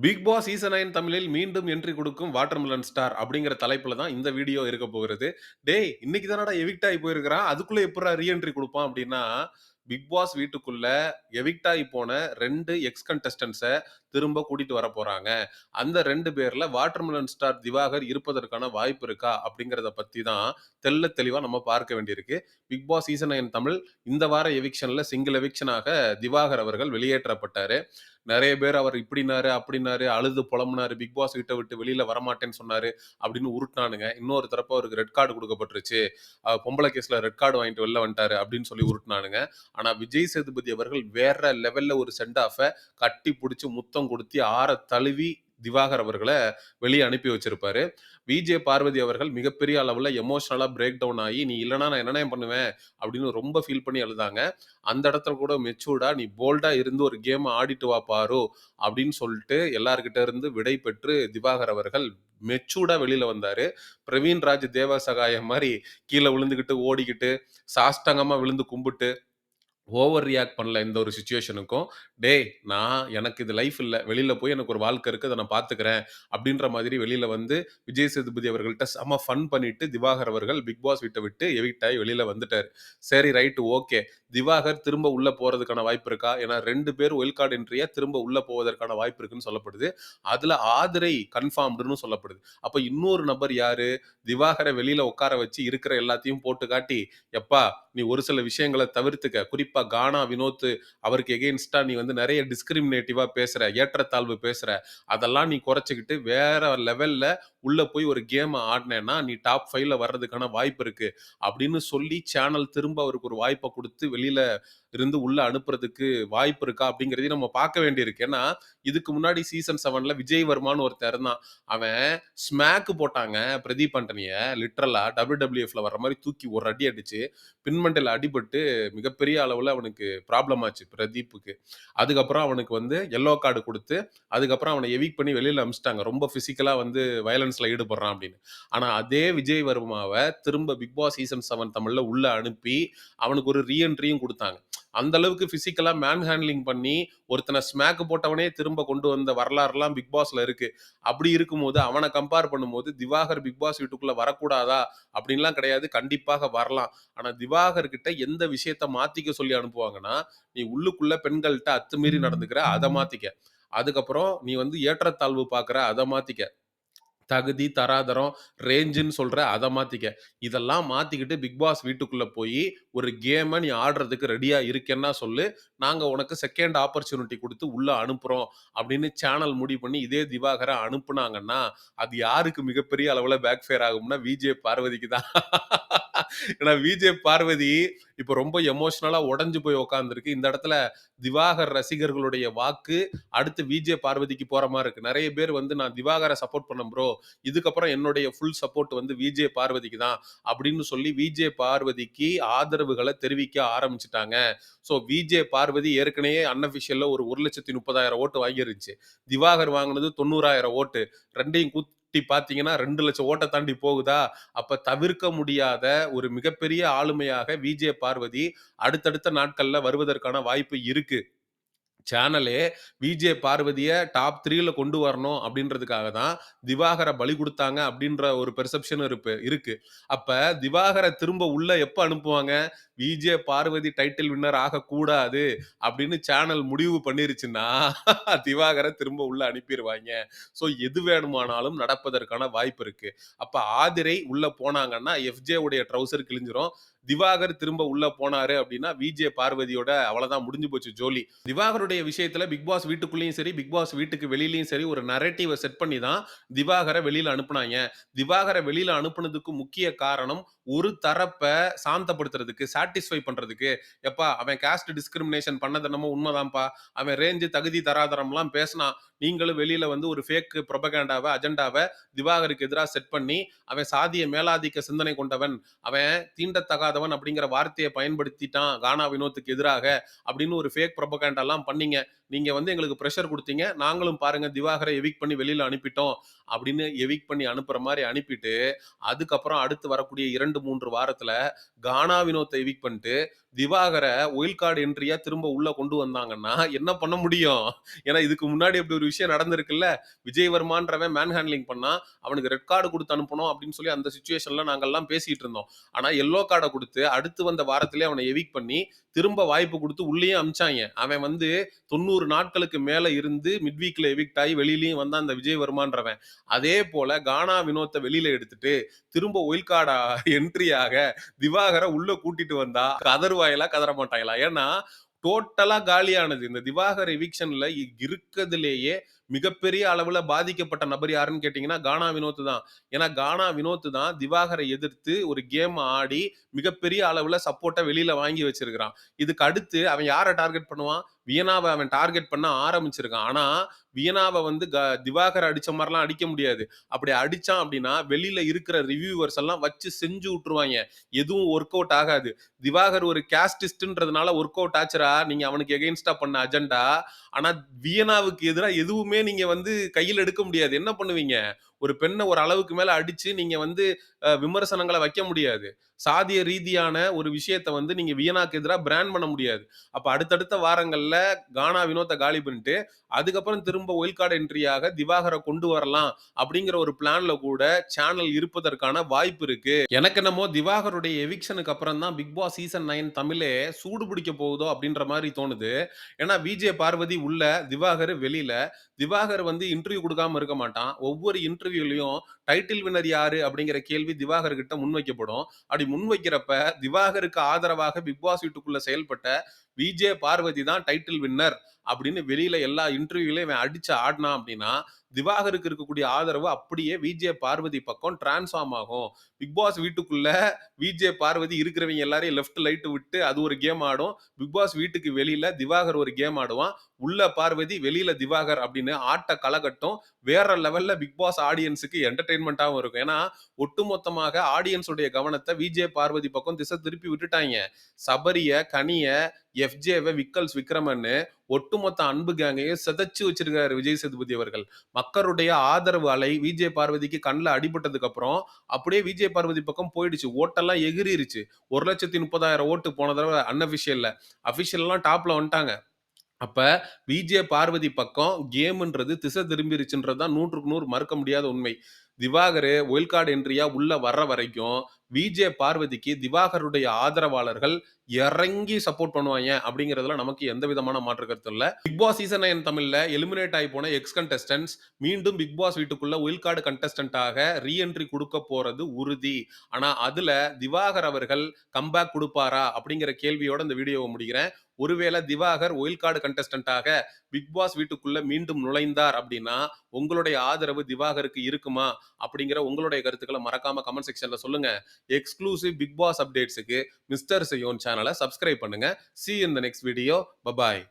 Big Boss season nine தமிழில் மீண்டும் entry கொடுக்கும் வாட்டர்மெலன் ஸ்டார் அப்படிங்கிற தலைப்புல தான் இந்த வீடியோ இருக்க போகிறது. டேய்! இன்னைக்கு தானடா எவிக்ட் ஆகி போயிருக்கிறான். அதுக்குள்ள எப்படா ரீ என்ட்ரி அப்படின்னா, பிக் பாஸ் வீட்டுக்குள்ள எவிக்ட் ஆகி போன ரெண்டு எக்ஸ் கண்டஸ்டன்ஸை திரும்ப கூட்டிட்டு வர போறாங்க. அந்த ரெண்டு பேர்ல வாட்டர்மெலன் ஸ்டார் திவாகர் இருப்பதற்கான வாய்ப்பு இருக்கா? அப்படிங்கிறத பத்தி தான் தெல்ல தெளிவா நம்ம பார்க்க வேண்டியிருக்கு. Bigg Boss season nine Tamil இந்த வார எவிக்ஷன்ல சிங்கிள் எவிக்ஷனாக திவாகர் அவர்கள் வெளியேற்றப்பட்டாரு. நிறைய பேர் அவர் இப்படினாரு, அப்படினாரு, அழுது புலம்புனாரு, பிக் பாஸ் வீட்ட விட்டு வெளியில வரமாட்டேன்னு சொன்னாரு அப்படின்னு உருட்டினானுங்க இன்னொரு தரப்பு அவருக்கு ரெட் கார்டு கொடுக்கப்பட்டுருச்சு பொம்பளை கேஸ்ல ரெட் கார்டு வாங்கிட்டு வெளில வந்துட்டாரு அப்படின்னு சொல்லி உருட்டினானுங்க ஆனால் விஜய் சேதுபதி அவர்கள் வேற லெவல்ல ஒரு சென்ட் ஆஃப கட்டி பிடிச்சி முத்தம் கொடுத்து ஆற தழுவி திவாகர் அவர்களை வெளியே அனுப்பி வச்சிருப்பாரு. விஜே பார்வதி அவர்கள் மிகப்பெரிய அளவில் எமோஷனலாக பிரேக் டவுன் ஆகி "நீ இல்லைன்னா நான் என்ன பண்ணுவேன்?" அப்படின்னு ரொம்ப ஃபீல் பண்ணி எழுதாங்க அந்த இடத்துல கூட மெச்சூர்டா, "நீ போல்டா இருந்து ஒரு கேம் ஆடிட்டு வா பாரு" அப்படின்னு சொல்லிட்டு எல்லார்கிட்ட இருந்து விடை பெற்று திவாகர் அவர்கள் மெச்சூர்டா வெளியில வந்தாரு. பிரவீன் ராஜ் தேவ சகாயம் மாதிரி கீழே விழுந்துக்கிட்டு ஓடிக்கிட்டு, சாஷ்டங்கமா விழுந்து கும்பிட்டு, ஓவர் ரியாக்ட் பண்ணல எந்த ஒரு சுச்சுவேஷனுக்கும் "டேய்! நான் எனக்கு இது லைஃப் இல்லை வெளியில் போய் எனக்கு ஒரு வாழ்க்கை இருக்குது அதை நான் பார்த்துக்கிறேன்." அப்படின்ற மாதிரி வெளியில் வந்து விஜய் சேதுபதி அவர்கள்ட்ட செம்ம ஃபன் பண்ணிட்டு திவாகர் அவர்கள் பிக் பாஸ் வீட்ட விட்டு எவிக்ட் ஆகி வெளியில் வந்துட்டார் சரி ரைட்டு ஓகே. திவாகர் திரும்ப உள்ளே போகிறதுக்கான வாய்ப்பு இருக்கா? ஏன்னா ரெண்டு பேர் ஒயில் கார்டு என்ட்ரியாக திரும்ப உள்ளே போவதற்கான வாய்ப்பு இருக்குன்னு சொல்லப்படுது. அதில் ஆதிரை கன்ஃபார்ம்டுன்னு சொல்லப்படுது. அப்போ இன்னொரு நபர் யார் திவாகரை வெளியில் உட்கார வச்சு இருக்கிற எல்லாத்தையும் போட்டு காட்டி, "எப்பா! நீ ஒரு சில விஷயங்களை தவிர்த்துக்க. குறிப்பாக கானா வினோத் அவருக்கு எகெயின்ஸ்டாக நீ வந்து நிறைய டிஸ்கிரிமினேட்டிவாக பேசுகிற ஏற்றத்தாழ்வு பேசுகிற அதெல்லாம் நீ குறைச்சிக்கிட்டு வேற லெவலில் உள்ள போய் ஒரு கேம் ஆடினேன்னா நீ டாப் ஃபைவ்ல வர்றதுக்கான வாய்ப்பு இருக்கு." அப்படின்னு சொல்லி சேனல் திரும்ப அவருக்கு ஒரு வாய்ப்பை கொடுத்து வெளியில இருந்து உள்ள அனுப்புறதுக்கு வாய்ப்பு இருக்கா? அப்படிங்கிறதையும் நம்ம பார்க்க வேண்டியிருக்கு. ஏன்னா, இதுக்கு முன்னாடி சீசன் செவன்ல விஜய் வர்மான்னு ஒருத்தர் இருந்தான். அவன் ஸ்மாக் போட்டாங்க பிரதீப் ஆண்டனிய. டபிள்யூ டபிள்யூஎஃப்ல வர்ற மாதிரி தூக்கி ஒரு அடி அடிச்சு, பின்மண்டையில அடிபட்டு மிகப்பெரிய அளவுல அவனுக்கு ப்ராப்ளம் ஆச்சு பிரதீப்புக்கு. அதுக்கப்புறம் அவனுக்கு வந்து எல்லோ கார்டு கொடுத்து அதுக்கப்புறம் அவனை எவிக் பண்ணி வெளியில் அமிச்சிட்டாங்க ரொம்ப பிசிக்கலா வந்து வயலன் வயலன்ஸ்ல ஈடுபடுறான் அப்படின்னு. ஆனா அதே விஜய் வர்மாவை திரும்ப பிக் பாஸ் சீசன் செவன் தமிழ்ல உள்ள அனுப்பி, அவனுக்கு ஒரு ரீ என்ட்ரியும் அந்த அளவுக்கு பிசிக்கலா மேன் ஹேண்ட்லிங் பண்ணி, ஒருத்தனை ஸ்மேக் போட்டவனே திரும்ப கொண்டு வந்த வரலாறுலாம் பிக் பாஸ்ல இருக்கு. அப்படி இருக்கும்போது அவனை கம்பேர் பண்ணும்போது, திவாகர் பிக் பாஸ் வீட்டுக்குள்ள வரக்கூடாதா? அப்படின்லாம் கிடையாது. கண்டிப்பாக வரலாம். ஆனா திவாகர் கிட்ட எந்த விஷயத்த மாத்திக்க சொல்லி அனுப்புவாங்கன்னா, "நீ உள்ளுக்குள்ள பெண்கள்கிட்ட அத்துமீறி நடந்துக்கிற, அதை மாத்திக்க. அதுக்கப்புறம் நீ வந்து ஏற்றத்தாழ்வு பார்க்குற, அதை மாத்திக்க. தகுதி, தராதரம், ரேஞ்சுன்னு சொல்ற, அதை மாத்திக்க. இதெல்லாம் மாத்திக்கிட்டு பிக் பாஸ் வீட்டுக்குள்ள போய் ஒரு கேமை நீ ஆடுறதுக்கு ரெடியா இருக்கேன்னா சொல்லு. நாங்க உனக்கு செகண்ட் ஆப்பர்ச்சுனிட்டி கொடுத்து உள்ள அனுப்புறோம்." அப்படின்னு சேனல் முடிவு பண்ணி இதே திவாகரை அனுப்புனாங்கன்னா, அது யாருக்கு மிகப்பெரிய அளவுல பேக் ஃபேர் ஆகும்னா, விஜே பார்வதிக்கு தான். ஏன்னா விஜே பார்வதி இப்ப ரொம்ப எமோஷனலா உடஞ்சு போய் உக்காந்துருக்கு இந்த இடத்துல திவாகர் ரசிகர்களுடைய வாக்கு அடுத்து விஜே பார்வதிக்கு போற மாதிரி இருக்கு. நிறைய பேர் வந்து நான் திவாகரை சப்போர்ட் பண்ணேன் ப்ரோ. இதுக்கப்புறம் என்னுடைய ஃபுல் சப்போர்ட் வந்து விஜே பார்வதிக்கு தான். அப்படின்னு சொல்லி விஜே பார்வதிக்கு ஆதரவுகளை தெரிவிக்க ஆரம்பிச்சிட்டாங்க ஸோ விஜே பார்வதி ஏற்கனவே அன்அஃபிஷியல்ல ஒரு 1,30,000 ஓட்டு வாங்கிருந்துச்சு. திவாகர் வாங்கினது தொண்ணூறாயிரம் ஓட்டு. 2யும் கூட்டி பார்த்தீங்கன்னா 2,00,000 ஓட்ட தாண்டி போகுதா? அப்போ தவிர்க்க முடியாத ஒரு மிகப்பெரிய ஆளுமையாக விஜே பார்வதி அடுத்தடுத்த நாட்களில் வருவதற்கான வாய்ப்பு இருக்குது சேனலே விஜே பார்வதியை டாப் த்ரீல கொண்டு வரணும் அப்படின்றதுக்காக தான் திவாகரை பலி கொடுத்தாங்க அப்படின்ற ஒரு பெர்செப்ஷன் இருப்பு இருக்கு. அப்ப திவாகரை திரும்ப உள்ள எப்ப அனுப்புவாங்க? விஜே பார்வதி டைட்டில் வின்னர் ஆகக்கூடாது அப்படின்னு சேனல் முடிவு பண்ணிருச்சுன்னா, திவாகரை திரும்ப உள்ள அனுப்பிடுவாங்க ஸோ எது வேணுமானாலும் நடப்பதற்கான வாய்ப்பு இருக்கு. அப்ப ஆதிரை உள்ள போனாங்கன்னா, எஃப்ஜே உடைய ட்ரவுசர் கிழிஞ்சிரும். திவாகர் திரும்ப உள்ள போனாரு அப்படின்னா, விஜே பார்வதியோட அவ்வளவுதான் முடிஞ்சு போச்சு ஜோலி. திவாகருடைய விஷயத்துல பிக் பாஸ் வீட்டுக்குள்ளேயும் சரி, பிக் பாஸ் வீட்டுக்கு வெளியிலயும் சரி ஒரு நரேட்டிவ செட் பண்ணி தான் திவாகரை வெளியில அனுப்புனாங்க திவாகரை வெளியில அனுப்புனதுக்கு முக்கிய காரணம், ஒரு தரப்பை சாந்தப்படுத்துறதுக்கு, சாட்டிஸ்ஃபை பண்றதுக்கு. "எப்பா அவன் காஸ்ட் டிஸ்கிரிமினேஷன் பண்ணது என்னமோ உண்மைதான்ப்பா அவன் ரேஞ்சு, தகுதி, தராதரம்லாம் பேசினா நீங்களும் வெளியில வந்து ஒரு ஃபேக் ப்ரொபகேண்டாவை அஜெண்டாவை திவாகருக்கு எதிராக செட் பண்ணி, அவன் சாதிய மேலாதிக்க சிந்தனை கொண்டவன். அவன் தீண்டத்தகாதவன் அப்படிங்கிற வார்த்தையை பயன்படுத்திட்டான் கானா வினோத்துக்கு எதிராக அப்படின்னு ஒரு ஃபேக் ப்ரொபகேண்டாலாம் பண்ணீங்க. நீங்க வந்து எங்களுக்கு ப்ரெஷர் கொடுத்தீங்க நாங்களும் பாருங்க திவாகரை எவிக் பண்ணி வெளியில அனுப்பிட்டோம். அப்படின்னு எவிக் பண்ணி அனுப்புற மாதிரி அனுப்பிட்டு, அதுக்கப்புறம் அடுத்து வரக்கூடிய 2, 3 வாரத்துல கானா வினோத்தை எவிக் பண்ணிட்டு, திவாகரை ஒயில் கார்டு என்ட்ரியா திரும்ப உள்ள கொண்டு வந்தாங்கன்னா, என்ன பண்ண முடியும்? ஏன்னா இதுக்கு முன்னாடி இப்படி ஒரு விஷயம் நடந்திருக்குல்ல. விஜய் வர்மான்றவன் மேன் ஹேண்ட்லிங் பண்ணா அவனுக்கு ரெட் கார்டு கொடுத்து அனுப்பணும் அப்படின்னு சொல்லி அந்த சுச்சுவேஷன்ல நாங்கெல்லாம் பேசிட்டு இருந்தோம். ஆனா எல்லோ கார்டை கொடுத்து அடுத்து வந்த வாரத்திலே அவனை எவிக் பண்ணி, திரும்ப வாய்ப்பு கொடுத்து உள்ளேயே அமிச்சாங்க அவன் வந்து தொண்ணூறு 90 நாட்களுக்கு மேல இருந்து மிட் வீக்ல எவிக்ட் ஆகி வெளியிலயும் வந்தான் அந்த விஜய் வர்மான்றவன். அதே போல கானா வினோத்த வெளியில எடுத்துட்டு, திரும்ப ஒயில் கார்டா என்ட்ரியாக திவாகரை உள்ள கூட்டிட்டு வந்தா கதர்வாயிலா கதற மாட்டாய்களா? ஏன்னா டோட்டலா காலியானது. இந்த திவாகர் எவிக்ஷன்ல இருக்கிறதுலேயே மிகப்பெரிய அளவுல பாதிக்கப்பட்ட நபர் யாருன்னு கேட்டீங்கன்னா, கானா வினோத் தான். ஏன்னா கானா வினோத் தான் திவாகரை எதிர்த்து ஒரு கேம் ஆடி மிகப்பெரிய அளவுல சப்போர்ட்ட வெளியில வாங்கி வச்சிருக்கிறான். இதுக்கு அடுத்து அவன் யார டார்கெட் பண்ணுவான்? வியனாவை அவன் டார்கெட் பண்ண ஆரம்பிச்சிருக்கான். ஆனா வியனாவை வந்து க திவாகர் அடிச்ச மாதிரிலாம் அடிக்க முடியாது. அப்படி அடிச்சான் அப்படின்னா, வெளியில இருக்கிற ரிவ்யூவர்ஸ் எல்லாம் வச்சு செஞ்சு விட்டுருவாங்க எதுவும் ஒர்க் அவுட் ஆகாது. திவாகர் ஒரு கேஸ்டிஸ்ட்ன்றதுனால ஒர்க் அவுட் ஆச்சுடா. நீங்க அவனுக்கு எகெயின்ஸ்டா பண்ண அஜெண்டா. ஆனா வியனாவுக்கு எதிராக எதுவுமே நீங்க வந்து கையில் எடுக்க முடியாது. என்ன பண்ணுவீங்க? ஒரு பெண்ணை ஒரு அளவுக்கு மேல அடிச்சு நீங்க வந்து விமர்சனங்களை வைக்க முடியாது. சாதிய ரீதியான ஒரு விஷயத்த வந்து நீங்க வியனாக்கு எதிரா பிராண்ட் பண்ண முடியாது. அப்ப அடுத்தடுத்த வாரங்கள்ல கானா வினோத்த காலி பண்ணிட்டு, அதுக்கப்புறம் திரும்ப ஒயில் கார்டு என்ட்ரியாக திவாகரை கொண்டு வரலாம் அப்படிங்கிற ஒரு பிளான்ல கூட சேனல் இருப்பதற்கான வாய்ப்பு இருக்கு. எனக்கு என்னமோ திவாகருடைய எவிக்ஷனுக்கு அப்புறம் தான் பிக் பாஸ் சீசன் நைன் தமிழே சூடு பிடிக்க போகுதோ அப்படின்ற மாதிரி தோணுது. ஏன்னா விஜே பார்வதி உள்ள, திவாகர் வெளியில. திவாகர் வந்து இன்டர்வியூ கொடுக்காம இருக்க மாட்டான். ஒவ்வொரு இன்டர்வியூலையும் டைட்டில் வின்னர் யாரு? அப்படிங்கிற கேள்வி திவாகர் கிட்ட முன்வைக்கப்படும். அப்படி முன்வைக்கிறப்ப திவாகருக்கு ஆதரவாக பிக் பாஸ் வீட்டுக்குள்ள செயல்பட்ட விஜே பார்வதி தான் டைட்டில் வின்னர் அப்படின்னு வெளியில எல்லா இன்டர்வியூலையும் இவன் அடிச்சு ஆடினான் அப்படின்னா, திவாகருக்கு இருக்கக்கூடிய ஆதரவு அப்படியே விஜே பார்வதி பக்கம் டிரான்ஸ்ஃபார்ம் ஆகும். பிக் பாஸ் வீட்டுக்குள்ள விஜே பார்வதி இருக்கிறவங்க எல்லாரையும் லெஃப்ட், லைட் விட்டு அது ஒரு கேம் ஆடும். பிக் பாஸ் வீட்டுக்கு வெளியில திவாகர் ஒரு கேம் ஆடுவான். உள்ள பார்வதி, வெளியில திவாகர் அப்படின்னு ஆட்ட களகட்டும் வேற லெவல்ல பிக் பாஸ் ஆடியன்ஸுக்கு என்டர்டைன்மெண்ட்டாகவும் இருக்கும். ஏன்னா ஒட்டுமொத்தமாக ஆடியன்ஸுடைய கவனத்தை விஜே பார்வதி பக்கம் திசை திருப்பி விட்டுட்டாங்க சபரிய, கனிய, எஃப்ஜேவை விக்கல்ஸ் விக்ரமன்னு ஒட்டுமொத்த அன்பு கேங்கையும் சிதைச்சு வச்சிருக்காரு விஜய் சேதுபதி அவர்கள். மக்களுடைய ஆதரவு அலை விஜே பார்வதிக்கு கண்ணில் அடிபட்டதுக்கு அப்புறம், அப்படியே விஜே பார்வதி பக்கம் போயிடுச்சு. ஓட்டெல்லாம் எகிறிருச்சு. 1,30,000 ஓட்டு போன தடவை அன்அஃபிஷியல்ல. அஃபிஷியல்லாம் டாப்ல வந்துட்டாங்க. அப்ப விஜே பார்வதி பக்கம் கேம்ன்றது திசை திரும்பிருச்சுன்றது தான் 100க்கு 100 மறுக்க முடியாத உண்மை. திவாகர் ஒயில்கார்டு என்ட்ரியா உள்ள வர்ற வரைக்கும் விஜே பார்வதிக்கு திவாகருடைய ஆதரவாளர்கள் இறங்கி சப்போர்ட் பண்ணுவாங்க அப்படிங்கிறதுல நமக்கு எந்த விதமான மாற்று கருத்து இல்லை பிக் பாஸ் சீசன் நைன் தமிழ்ல எலிமினேட் ஆகி போன எக்ஸ் கண்டஸ்டன்ஸ் மீண்டும் பிக் பாஸ் வீட்டுக்குள்ள ஒயில் கார்டு கண்டஸ்டன்டாக ரீ என்ட்ரி போறது உறுதி. ஆனா அதுல திவாகர் அவர்கள் கம்பேக் கொடுப்பாரா அப்படிங்கிற கேள்வியோட இந்த வீடியோவை முடிக்கிறேன். ஒருவேளை திவாகர் ஒயில் கார்டு கண்டஸ்டன்ட்டாக பிக் பாஸ் வீட்டுக்குள்ள மீண்டும் நுழைந்தார் அப்படின்னா, உங்களுடைய ஆதரவு திவாகருக்கு இருக்குமா? அப்படிங்கிற உங்களுடைய கருத்துக்களை மறக்காம கமெண்ட் செக்ஷன்ல சொல்லுங்க. எக்ஸ்க்ளூசிவ் பிக் பாஸ் அப்டேட்ஸுக்கு மிஸ்டர் செய்யோன் சேனல் சப்ஸ்கிரைப் பண்ணுங்க. See in the next video. Bye bye.